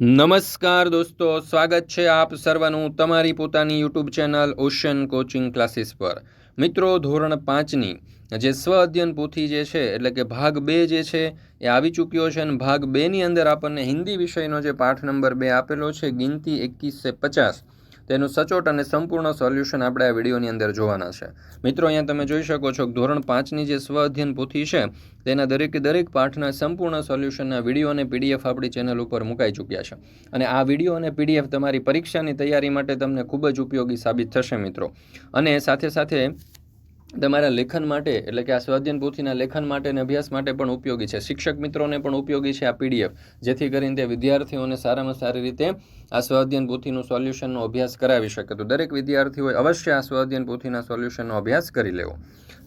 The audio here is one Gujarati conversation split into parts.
નમસ્કાર દોસ્તો, સ્વાગત છે આપ સર્વનું તમારી પોતાની YouTube channel ocean coaching classes પર. મિત્રો, ધોરણ પાંચની જે સ્વ અધ્યયન પોથી જે છે, એટલે કે ભાગ બે જે છે, એ આવી ચૂક્યો છે અને ભાગ બેની અંદર આપણને હિન્દી વિષયનો જે પાઠ નંબર બે આપેલો છે, ગિનતી એકવીસ પચાસ. તેનું સચોટ અને સંપૂર્ણ સોલ્યુશન આપણે આ વિડીયોની અંદર જોવાના છે. મિત્રો, અહીંયા તમે જોઈ શકો છો ધોરણ પાંચની જે સ્વ અધ્યયન પોથી છે, તેના દરેકે દરેક પાઠના સંપૂર્ણ સોલ્યુશનના વીડિયો અને પીડીએફ આપણી ચેનલ ઉપર મુકાઈ ચૂક્યા છે. અને આ વીડિયો અને પીડીએફ તમારી પરીક્ષાની તૈયારી માટે તમને ખૂબ જ ઉપયોગી સાબિત થશે, મિત્રો. અને સાથે સાથે તમારા લેખન માટે, એટલે કે આ સ્વાધ્યન પોથીના લેખન માટે અને અભ્યાસ માટે પણ ઉપયોગી છે. શિક્ષક મિત્રોને પણ ઉપયોગી છે આ પીડીએફ જેથી કરીને તે વિદ્યાર્થીઓને સારામાં સારી રીતે આ સ્વાધ્યન પોથીનું સોલ્યુશનનો અભ્યાસ કરાવી શકે. તો દરેક વિદ્યાર્થીઓએ અવશ્ય આ સ્વાધ્યન પોથીના સોલ્યુશનનો અભ્યાસ કરી લેવો.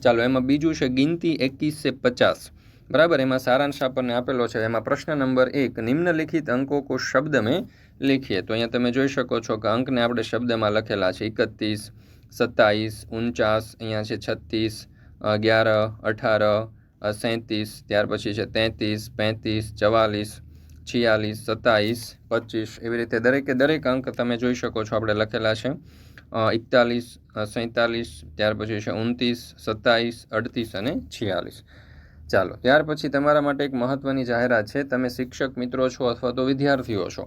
ચાલો, એમાં બીજું છે ગિનતી એકવીસ સે પચાસ. બરાબર? એમાં સારાંશ આપણને આપેલો છે. એમાં પ્રશ્ન નંબર એક, નિમ્નલિખિત અંકો કો શબ્દ મેં લીખીએ. તો અહીંયા તમે જોઈ શકો છો કે અંકને આપણે શબ્દમાં લખેલા છે. એકત્રીસ સત્તાવીસ, ઉનચાસ, અહીંયા છે છત્રીસ અગિયાર અઢાર સેંત્રીસ, ત્યાર પછી છે તેત્રીસ, પેંત્રીસ, ચવાલીસ, છિયાલીસ, સત્તાવીસ, પચીસ, એવી રીતે દરેકે દરેક અંક તમે જોઈ શકો છો આપણે લખેલા છે. એકતાલીસ સેંતાલીસ, ત્યાર પછી છે ઉનત્રીસ, સત્તાવીસ અડતીસ અને છિયાલીસ. ચાલો, ત્યાર પછી તમારા માટે એક મહત્ત્વની જાહેરાત છે, તમે શિક્ષક મિત્રો છો અથવા તો વિદ્યાર્થીઓ છો.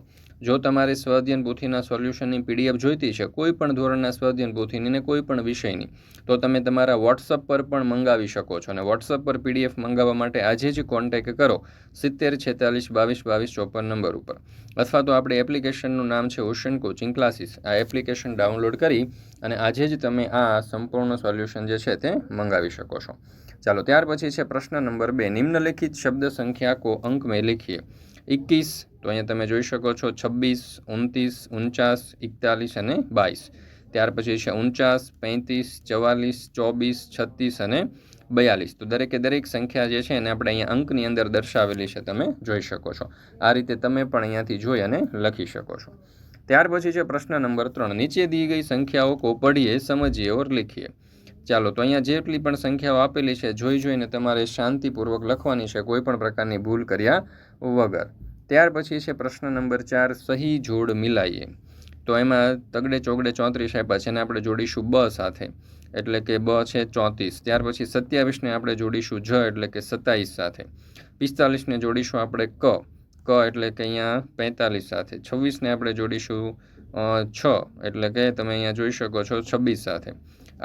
જો તમારે સ્વઅધ્યયન પોથીના સોલ્યુશનની પીડીએફ જોઈતી છે, કોઈ પણ ધોરણના સ્વઅધ્યયન પોથીની ને કોઈ પણ વિષયની, તો તમે તમારા વોટ્સઅપ પર પણ મંગાવી શકો છો અને વોટ્સઅપ પર પીડીએફ મંગાવવા માટે આજે જ કોન્ટેક કરો સિત્તેર છેતાલીસ બાવીસ બાવીસ ચોપન નંબર ઉપર. અથવા તો આપણે એપ્લિકેશનનું નામ છે ઓશન કોચિંગ ક્લાસીસ. આ એપ્લિકેશન ડાઉનલોડ કરી અને આજે જ તમે આ સંપૂર્ણ સોલ્યુશન જે છે તે મંગાવી શકો છો. ચાલો, ત્યાર પછી છે પ્રશ્ન નંબર બે. નિમ્નલિખિત શબ્દ સંખ્યા કો અંક મેં લીખીએ. એકવીસ, તો અહીંયા તમે જોઈ શકો છો, છવ્વીસ ઉનત્રીસ ઉનચાસ એકતાલીસ અને બાવીસ. ત્યાર પછી છે ઉનચાસ પેંત્રીસ, ચવાલીસ, ચોવીસ, છત્રીસ અને બયાલીસ. તો દરેકે દરેક સંખ્યા જે છે એને આપણે અહીંયા અંકની અંદર દર્શાવેલી છે, તમે જોઈ શકો છો. આ રીતે તમે પણ અહીંયાથી જોઈ અને લખી શકો છો. ત્યાર પછી છે પ્રશ્ન નંબર ત્રણ. નીચે દી ગઈ સંખ્યાઓ કો પઢીએ, સમજીએ ઓર લીખીએ. ચાલો, તો અહીંયા જેટલી પણ સંખ્યાઓ આપેલી છે, જોઈ જોઈને તમારે શાંતિપૂર્વક લખવાની છે, કોઈ પણ પ્રકારની ભૂલ કર્યા વગર. ત્યાર પછી છે પ્રશ્ન નંબર ચાર, સહી જોડ મિલાઈએ. તો એમાં તગડે ચોગડે ચોત્રીસ આપ્યા છે અને આપણે જોડીશું બ સાથે. એટલે કે બ છે ચોત્રીસ. ત્યાર પછી સત્યાવીસને આપણે જોડીશું જ, એટલે કે સત્તાવીસ સાથે. પિસ્તાલીસને જોડીશું આપણે ક. ક એટલે કે અહીંયા પેંતાલીસ સાથે. છવ્વીસને આપણે જોડીશું છ. એટલે કે તમે અહીંયા જોઈ શકો છો છવ્વીસ સાથે.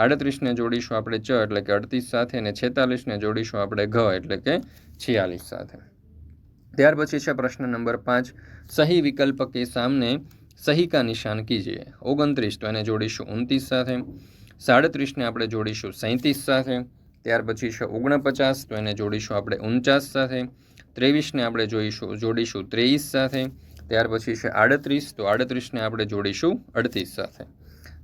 આડત્રીસને જોડીશું આપણે ચ એટલે કે અડતીસ સાથે અને છેતાલીસને જોડીશું આપણે ઘ એટલે કે છિયાલીસ સાથે. ત્યાર પછી છે પ્રશ્ન નંબર પાંચ. સહી વિકલ્પ કે સામને સહી કા નિશાન કીજીએ. ઓગણત્રીસ તો એને જોડીશું ઉનત્રીસ સાથે. સાડત્રીસને આપણે જોડીશું સૈંત્રીસ સાથે. ત્યાર પછી છે ઓગણપચાસ તો એને જોડીશું આપણે ઉનચાસ સાથે. ત્રેવીસને આપણે જોઈશું, જોડીશું ત્રેવીસ સાથે. ત્યાર પછી છે આડત્રીસ તો આડત્રીસને આપણે જોડીશું અડતીસ સાથે.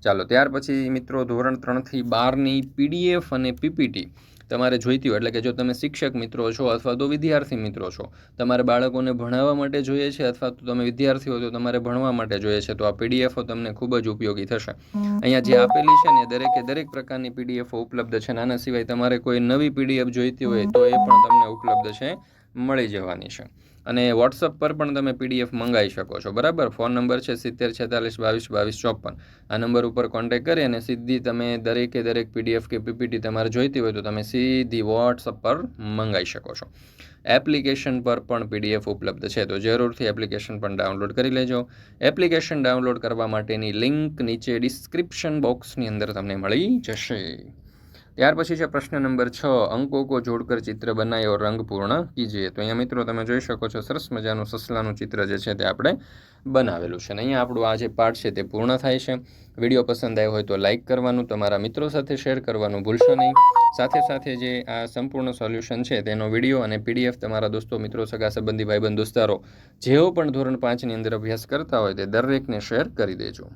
ચાલો, ત્યાર પછી મિત્રો ધોરણ ત્રણથી બારની પીડીએફ અને પીપીટી તમારે જોઈતી હોય, એટલે કે જો તમે શિક્ષક મિત્રો છો અથવા તો વિદ્યાર્થી મિત્રો છો, તમારે બાળકોને ભણાવવા માટે જોઈએ છે અથવા તો તમે વિદ્યાર્થીઓ છો, તમારે ભણવા માટે જોઈએ છે, તો આ પીડીએફો તમને ખૂબ જ ઉપયોગી થશે. અહીંયા જે આપેલી છે ને દરેકે દરેક પ્રકારની પીડીએફો ઉપલબ્ધ છે નાના સિવાય તમારે કોઈ નવી પીડીએફ જોઈતી હોય તો એ પણ તમને ઉપલબ્ધ છે. મળી જવાની છે. અને વોટ્સઅપ પર પણ તમે પીડીએફ મંગાવી શકો છો. બરાબર? ફોન નંબર છે સિત્તેર, છેતાલીસ, બાવીસ બાવીસ, ચોપન. આ નંબર ઉપર કોન્ટેક્ટ કરી અને સીધી તમે દરેકે દરેક પીડીએફ કે પીપીટી તમારે જોઈતી હોય તો તમે સીધી વોટ્સઅપ પર મંગાવી શકો છો. એપ્લિકેશન પર પણ પીડીએફ ઉપલબ્ધ છે. તો જરૂરથી એપ્લિકેશન પણ ડાઉનલોડ કરી લેજો. એપ્લિકેશન ડાઉનલોડ કરવા માટેની લિંક નીચે ડિસ્ક્રિપ્શન બોક્સની અંદર તમને મળી જશે. ત્યાર પછી છે પ્રશ્ન નંબર છ, અંકો કો જોડકર ચિત્ર બનાવ્યો રંગ પૂર્ણ કીજીએ તો અહીંયા મિત્રો તમે જોઈ શકો છો, સરસ મજાનું સસલાનું ચિત્ર જે છે તે આપણે બનાવેલું છે. અને અહીંયા આપણું આ જે પાઠ છે તે પૂર્ણ થાય છે. વીડિયો પસંદ આવ્યો હોય તો લાઇક કરવાનું, તમારા મિત્રો સાથે શેર કરવાનું ભૂલશો નહીં. સાથે સાથે જે આ સંપૂર્ણ સોલ્યુશન છે તેનો વીડિયો અને પીડીએફ તમારા દોસ્તો, મિત્રો, સગા સંબંધી, ભાઈબંધ, દોસ્તારો જેઓ પણ ધોરણ પાંચની અંદર અભ્યાસ કરતા હોય તે દરેકને શેર કરી દેજો.